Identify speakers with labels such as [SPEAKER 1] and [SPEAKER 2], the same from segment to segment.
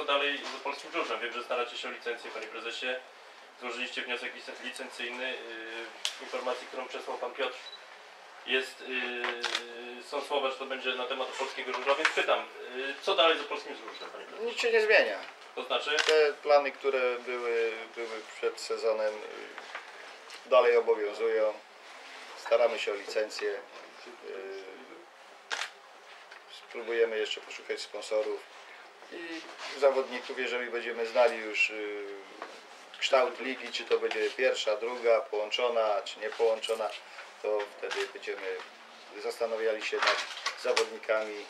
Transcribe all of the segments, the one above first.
[SPEAKER 1] Co dalej z polskim żużlem? Wiem, że staracie się o licencję, panie prezesie. Złożyliście wniosek lic- licencyjny. W informacji, którą przesłał pan Piotr, jest, yy, są słowa, że to będzie na temat polskiego żużla, więc pytam, yy, co dalej z polskim żużlem, panie prezesie?
[SPEAKER 2] Nic się nie zmienia.
[SPEAKER 1] To znaczy,
[SPEAKER 2] Te plany, które były, były przed sezonem y, dalej obowiązują. Staramy się o licencję. Y, Spróbujemy jeszcze poszukać sponsorów i zawodników, jeżeli będziemy znali już y, kształt ligi, czy to będzie pierwsza, druga, połączona, czy nie połączona, to wtedy będziemy zastanawiali się nad zawodnikami y,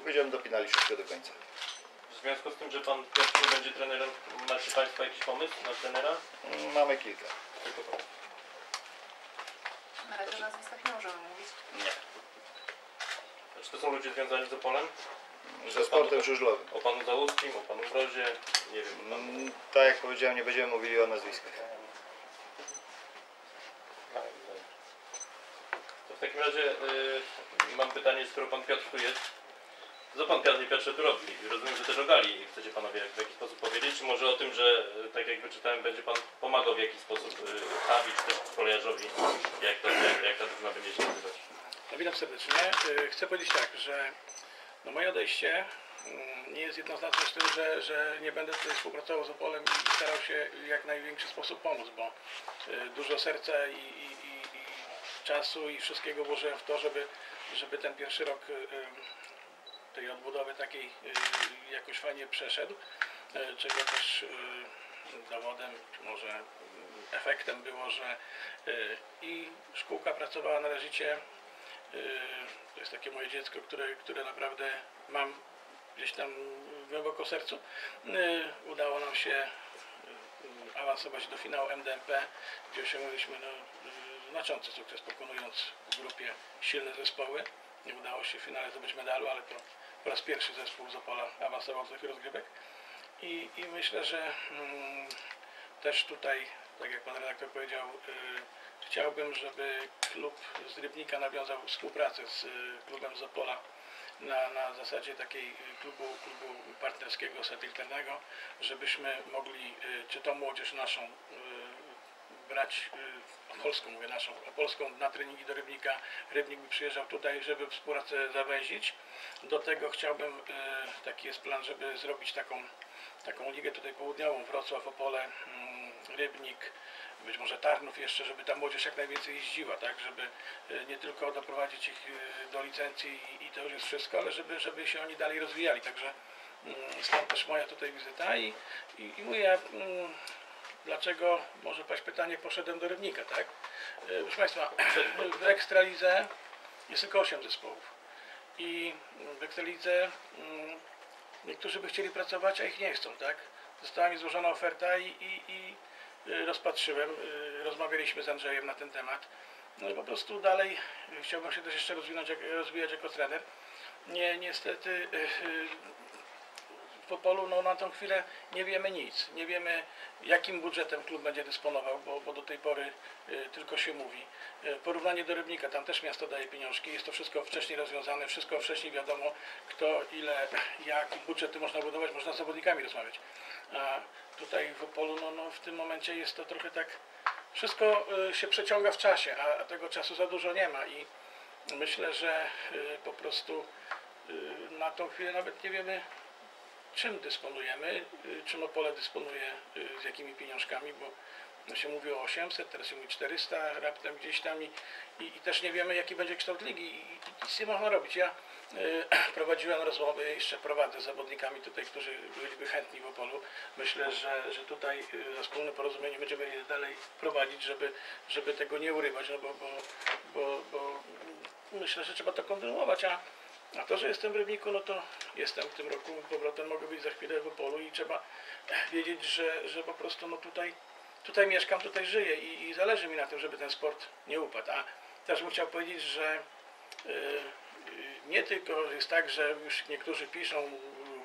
[SPEAKER 2] i będziemy dopinali wszystko do końca.
[SPEAKER 1] w związku z tym, że pan Piotr będzie trenerem, macie państwo jakiś pomysł na trenera?
[SPEAKER 2] Mamy kilka.
[SPEAKER 1] Tylko.
[SPEAKER 3] Na razie o nazwiskach nie możemy mówić.
[SPEAKER 2] Nie.
[SPEAKER 1] Czy to są ludzie związani z Opolem?
[SPEAKER 2] Ze sportem żużlowym.
[SPEAKER 1] O panu Załuskim, o panu Mrozie? Nie wiem, o panu...
[SPEAKER 2] Mm, Tak jak powiedziałem, nie będziemy mówili o nazwiskach.
[SPEAKER 1] To w takim razie y, mam pytanie, skoro pan Piotr tu jest. Co pan Piotrze Piotrze tu robi? Rozumiem, że też o gali chcecie panowie w jakiś sposób powiedzieć, czy może o tym, że y, tak jak wyczytałem, będzie pan pomagał w jakiś sposób y, Tawi, czy też kolejarzowi, jak, to, jak, jak ta drużyna będzie się nazywać?
[SPEAKER 4] No, witam serdecznie. Y, Chcę powiedzieć tak, że no, moje odejście mm, nie jest jednoznaczne z tym, że, że nie będę tutaj współpracował z Opolem i starał się w jak największy sposób pomóc, bo y, dużo serca i, i, i, i czasu i wszystkiego włożyłem w to, żeby, żeby ten pierwszy rok y, tej odbudowy takiej jakoś fajnie przeszedł, czego też dowodem, czy może efektem było, że i szkółka pracowała należycie, To jest takie moje dziecko, które, które naprawdę mam gdzieś tam głęboko w sercu. Yy, Udało nam się yy, awansować do finału MDMP, gdzie osiągnęliśmy no, znaczący sukces, pokonując w grupie silne zespoły. Nie udało się w finale zdobyć medalu, ale to po raz pierwszy zespół z Opola awansował do tych rozgrywek. I, i myślę, że mm, też tutaj, tak jak pan redaktor powiedział, yy, Chciałbym, żeby klub z Rybnika nawiązał współpracę z y, klubem z Opola na, na zasadzie takiej y, klubu, klubu partnerskiego, satelitarnego, żebyśmy mogli, y, czy to młodzież naszą, brać, opolską mówię naszą, opolską na treningi do Rybnika. Rybnik by przyjeżdżał tutaj, żeby współpracę zawęzić. Do tego chciałbym, taki jest plan, żeby zrobić taką, taką ligę tutaj południową, Wrocław, Opole, mm, Rybnik, być może Tarnów jeszcze, żeby ta młodzież jak najwięcej jeździła, tak, żeby e, nie tylko doprowadzić ich e, do licencji i, to już jest wszystko, ale żeby, żeby się oni dalej rozwijali, także mm, stąd też moja tutaj wizyta i, i, i mówię, mm, dlaczego, może paść pytanie, poszedłem do Rybnika, tak? E, Proszę Państwa, w Ekstralidze jest tylko 8 zespołów i w Ekstralidze mm, niektórzy by chcieli pracować, a ich nie chcą, tak? Została mi złożona oferta i, i, i rozpatrzyłem, y, rozmawialiśmy z Andrzejem na ten temat. No i po prostu dalej y, chciałbym się też jeszcze rozwinąć, rozwijać jako trener. Nie, niestety y, y, w Opolu no, na tą chwilę nie wiemy nic. Nie wiemy jakim budżetem klub będzie dysponował, bo, bo do tej pory y, tylko się mówi. Y, porównanie do Rybnika, tam też miasto daje pieniążki, jest to wszystko wcześniej rozwiązane, wszystko wcześniej wiadomo, kto, ile, jak budżety można budować, można z zawodnikami rozmawiać. Tutaj w Opolu, no, no w tym momencie jest to trochę tak, wszystko y, się przeciąga w czasie, a, tego czasu za dużo nie ma i myślę, że y, po prostu y, na tą chwilę nawet nie wiemy, czym dysponujemy, czym Opole dysponuje, z jakimi pieniążkami, bo no się mówi o 800, teraz się mówi 400 raptem gdzieś tam i, i, i też nie wiemy jaki będzie kształt ligi i, i nic nie można robić. Ja prowadziłem rozmowy, jeszcze prowadzę z zawodnikami tutaj, którzy byliby chętni w Opolu. Myślę, że, że tutaj y, za wspólne porozumienie będziemy je dalej prowadzić, żeby, żeby tego nie urywać, no bo, bo, bo, bo myślę, że trzeba to kontynuować, a a to, że jestem w Rybniku, no to jestem w tym roku, powrotem mogę być za chwilę w Opolu i trzeba wiedzieć, że, że po prostu no tutaj, tutaj mieszkam, tutaj żyję i, i zależy mi na tym, żeby ten sport nie upadł. A też bym chciał powiedzieć, że y, y, nie tylko jest tak, że już niektórzy piszą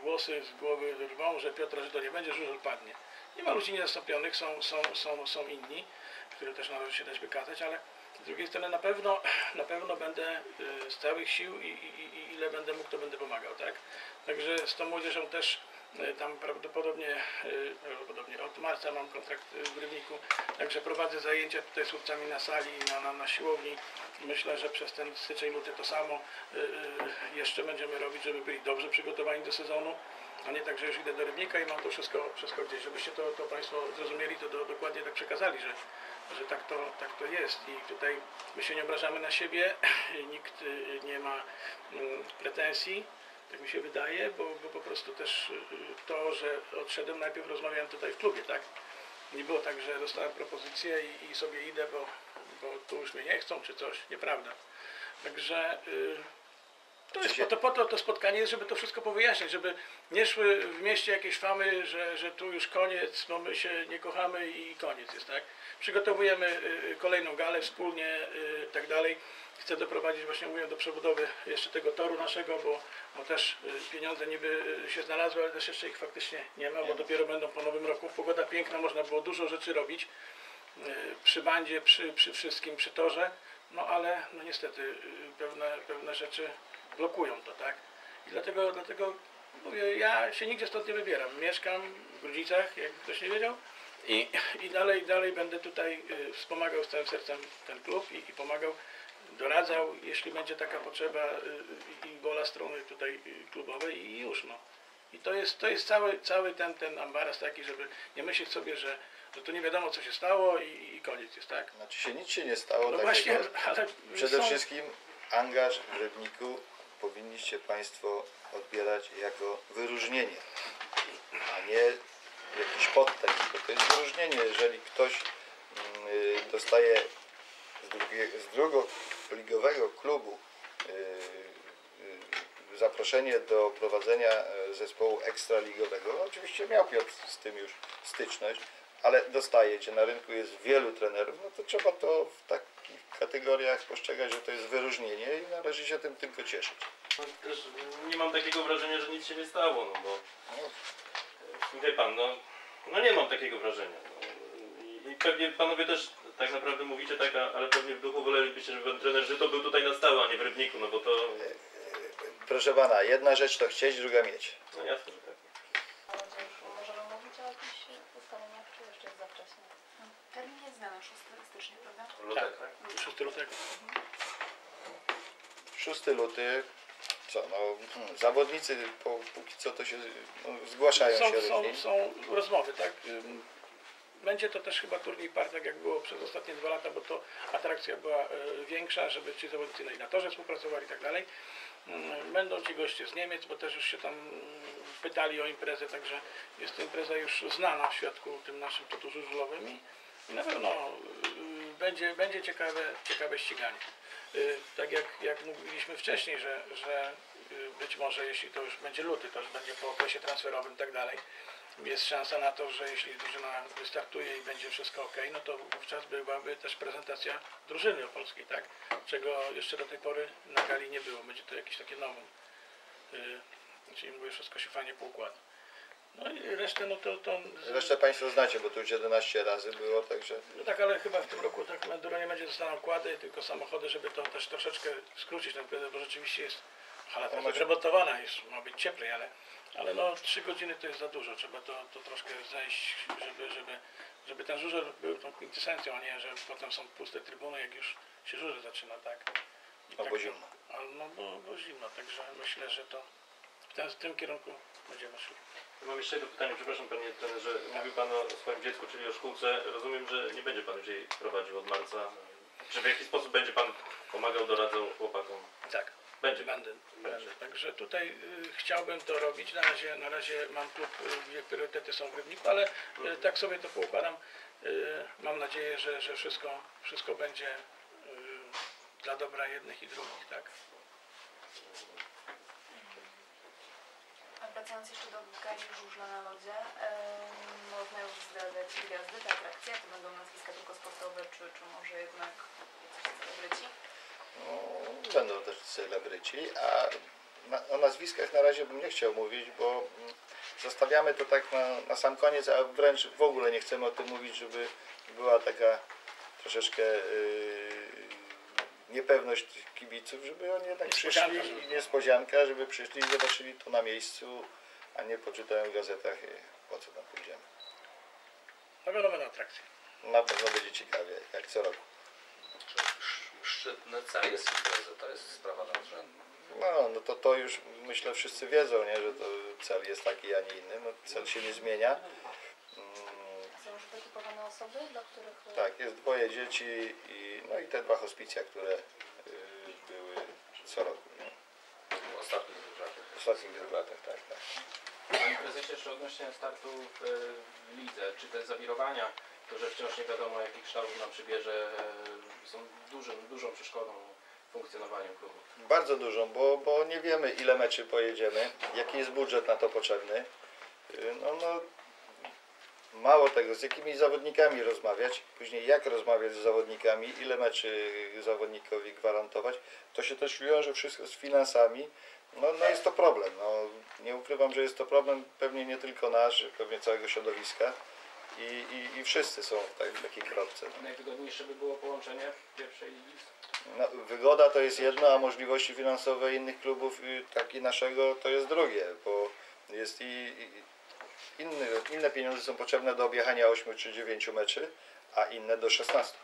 [SPEAKER 4] głosy z głowy rwą, że Piotr, że to nie będzie, że padnie. Nie ma ludzi niezastąpionych, są, są, są, są inni, które też należy się dać wykazać, ale Z drugiej strony na pewno, na pewno będę y, z całych sił i, i, i ile będę mógł, to będę pomagał, tak? Także z tą młodzieżą też tam prawdopodobnie, y, prawdopodobnie od marca mam kontrakt y, w Rybniku, także prowadzę zajęcia tutaj z chłopcami na sali, na, na, na siłowni. Myślę, że przez ten styczeń, luty to samo jeszcze będziemy robić, żeby byli dobrze przygotowani do sezonu. A nie tak, że już idę do Rybnika i mam to wszystko, wszystko gdzieś. Żebyście to, to Państwo zrozumieli, to do, dokładnie tak przekazali, że, że tak, to, tak to jest. I tutaj my się nie obrażamy na siebie, nikt nie ma mm, pretensji, mi się wydaje, bo, bo po prostu też y, to, że odszedłem, najpierw rozmawiałem tutaj w klubie, tak? Nie było tak, że dostałem propozycję i, i sobie idę, bo, bo tu już mnie nie chcą, czy coś. Nieprawda. Także y, to jest po to, po to to spotkanie jest, żeby to wszystko powyjaśnić, żeby nie szły w mieście jakieś famy, że, że tu już koniec, no my się nie kochamy i koniec jest, tak? Przygotowujemy y, y, kolejną galę wspólnie i tak dalej. Chcę doprowadzić właśnie mówię do przebudowy jeszcze tego toru naszego, bo, bo też y, pieniądze niby y, się znalazły, ale też jeszcze ich faktycznie nie ma, bo dopiero będą po nowym roku. Pogoda piękna, można było dużo rzeczy robić y, przy bandzie, przy, przy wszystkim, przy torze, no ale no niestety y, pewne, pewne rzeczy blokują to, tak? I dlatego, dlatego mówię, ja się nigdzie stąd nie wybieram. Mieszkam w Grudzicach, jak ktoś nie wiedział. I, i dalej, dalej będę tutaj y, wspomagał z całym sercem ten klub i, i pomagał, doradzał, jeśli będzie taka potrzeba y, i wola strony tutaj y, klubowej i już no. I to jest, to jest cały, cały ten, ten ambaras taki, żeby nie myśleć sobie, że, że to nie wiadomo co się stało i, i koniec jest, tak?
[SPEAKER 2] Znaczy się nic się nie stało
[SPEAKER 4] No
[SPEAKER 2] takiego.
[SPEAKER 4] właśnie, ale
[SPEAKER 2] Przede
[SPEAKER 4] są-
[SPEAKER 2] wszystkim angaż w Rybniku powinniście Państwo odbierać jako wyróżnienie, a nie jakiś podtekst, bo to jest wyróżnienie, jeżeli ktoś mm, dostaje z, drugie, z drugoligowego klubu y, y, zaproszenie do prowadzenia e, zespołu ekstraligowego. No, oczywiście miał Piotr z tym już styczność, ale dostajecie, na rynku jest wielu trenerów, no to trzeba to w takich kategoriach postrzegać, że to jest wyróżnienie i należy się tym tylko cieszyć.
[SPEAKER 1] No, też nie mam takiego wrażenia, że nic się nie stało, no bo
[SPEAKER 2] No,
[SPEAKER 1] wie pan, no, no nie mam takiego wrażenia. No. I, pewnie panowie też tak naprawdę mówicie tak, ale pewnie w duchu wolelibyście, żeby pan trener Żyto był tutaj na stałe, a nie w Rybniku, no bo to,
[SPEAKER 2] proszę Pana, jedna rzecz to chcieć, druga mieć.
[SPEAKER 1] no jasne, że tak.
[SPEAKER 3] Ale już możemy mówić o jakichś ustaleniach, czy jeszcze jest za wcześnie?
[SPEAKER 5] Termin jest znany, 6 stycznia, prawda?
[SPEAKER 1] Lutek, tak?
[SPEAKER 4] 6 lutego.
[SPEAKER 2] 6 luty, co no, hmm, zawodnicy po, póki co to się no, zgłaszają się
[SPEAKER 4] Są, są,
[SPEAKER 2] różni.
[SPEAKER 4] są rozmowy, tak? Będzie to też chyba turniej par, tak jak było przez ostatnie dwa lata, bo to atrakcja była e, większa, żeby ci zawodnicy no i na torze współpracowali i tak dalej. Będą ci goście z Niemiec, bo też już się tam ym, pytali o imprezę, także jest to impreza już znana w świadku tym naszym tu żużlowym i na pewno y, będzie, będzie ciekawe, ciekawe ściganie. Y, Tak jak, jak mówiliśmy wcześniej, że, że y, być może jeśli to już będzie luty, to już będzie po okresie transferowym i tak dalej, jest szansa na to, że jeśli drużyna wystartuje i będzie wszystko ok, no to wówczas byłaby też prezentacja drużyny opolskiej, tak? Czego jeszcze do tej pory na gali nie było. Będzie to jakieś takie nowum. Czyli mówię, wszystko się fajnie poukłada. No i resztę, no to... to
[SPEAKER 2] Resztę Państwo znacie, bo tu już 11 razy było, także
[SPEAKER 4] no tak, ale chyba w tym roku tak Enduro nie będzie dostaną kłady, tylko samochody, żeby to też troszeczkę skrócić ten imprezę, bo rzeczywiście jest hala trochę
[SPEAKER 2] może-
[SPEAKER 4] przemontowana, jest, ma być cieplej, ale, ale no 3 godziny to jest za dużo, trzeba to, to troszkę zejść, żeby, żeby, żeby ten żużel był tą kwintesencją, a nie, że potem są puste trybuny, jak już się żużel zaczyna, tak? I
[SPEAKER 2] Albo
[SPEAKER 4] tak,
[SPEAKER 2] zimno.
[SPEAKER 4] A, no bo, bo zimno, także myślę, że to ten, w tym kierunku będziemy szli.
[SPEAKER 1] Mam jeszcze jedno pytanie, przepraszam panie trenerze. Mówił pan o swoim dziecku, czyli o szkółce. Rozumiem, że nie będzie pan już jej prowadził od marca. Czy w jaki sposób będzie pan pomagał, doradzał chłopakom?
[SPEAKER 4] Tak.
[SPEAKER 1] Będzie.
[SPEAKER 4] Będę,
[SPEAKER 1] Będzie.
[SPEAKER 4] Także tutaj y, chciałbym to robić. Na razie, na razie mam klub, y, gdzie priorytety są w Rybniku, ale y, tak sobie to poukładam. Y, mam nadzieję, że, że wszystko, wszystko będzie y, dla dobra jednych i drugich, tak?
[SPEAKER 3] Wracając jeszcze do gali żużla na lodzie, em, można już zdradzać gwiazdy, te atrakcje, to będą nazwiska tylko sportowe, czy, czy może jednak jacyś celebryci?
[SPEAKER 2] no, będą też celebryci, a na, o nazwiskach na razie bym nie chciał mówić, bo mm, zostawiamy to tak na, na sam koniec, a wręcz w ogóle nie chcemy o tym mówić, żeby była taka troszeczkę yy, niepewność tych kibiców, żeby oni jednak
[SPEAKER 4] Niespodzianka,
[SPEAKER 2] przyszli
[SPEAKER 4] żeby
[SPEAKER 2] i niespodzianka, żeby przyszli i zobaczyli to na miejscu, a nie poczytają w gazetach i po co tam pójdziemy.
[SPEAKER 4] No wiadomo, na atrakcję.
[SPEAKER 2] Na pewno będzie ciekawie, jak co roku.
[SPEAKER 6] Sz- Szczytny cel jest imprezy, to jest sprawa nadrzędna.
[SPEAKER 2] No, no to, to już myślę wszyscy wiedzą, nie, że to cel jest taki, a nie inny. No, cel się nie zmienia. Mm,
[SPEAKER 5] Są już wytypowane osoby, dla których... y,
[SPEAKER 2] Tak, jest dwoje dzieci i, no i te dwa hospicja, które y, były co roku. Nie?
[SPEAKER 6] W ostatnich dwóch latach.
[SPEAKER 2] W ostatnich dwóch latach, tak, tak.
[SPEAKER 7] Panie prezesie, jeszcze odnośnie startu w, w lidze, czy te zawirowania, to że wciąż nie wiadomo jaki kształt nam przybierze, e, są dużym, dużą przeszkodą w funkcjonowaniu klubu.
[SPEAKER 2] Bardzo dużą, bo, bo nie wiemy ile meczy pojedziemy, jaki jest budżet na to potrzebny. Y, No, no, mało tego, z jakimi zawodnikami rozmawiać, później jak rozmawiać z zawodnikami, ile meczy zawodnikowi gwarantować, to się też wiąże wszystko z finansami. No, no jest to problem. No, nie ukrywam, że jest to problem pewnie nie tylko nasz, pewnie całego środowiska i, i, i wszyscy są w, tak, w takiej kropce. No.
[SPEAKER 7] Najwygodniejsze by było połączenie pierwszej ligi
[SPEAKER 2] No, wygoda to jest jedno, a możliwości finansowe innych klubów, y, tak i naszego, to jest drugie, bo jest i, i inne, inne pieniądze są potrzebne do objechania 8 czy 9 meczy, a inne do 16.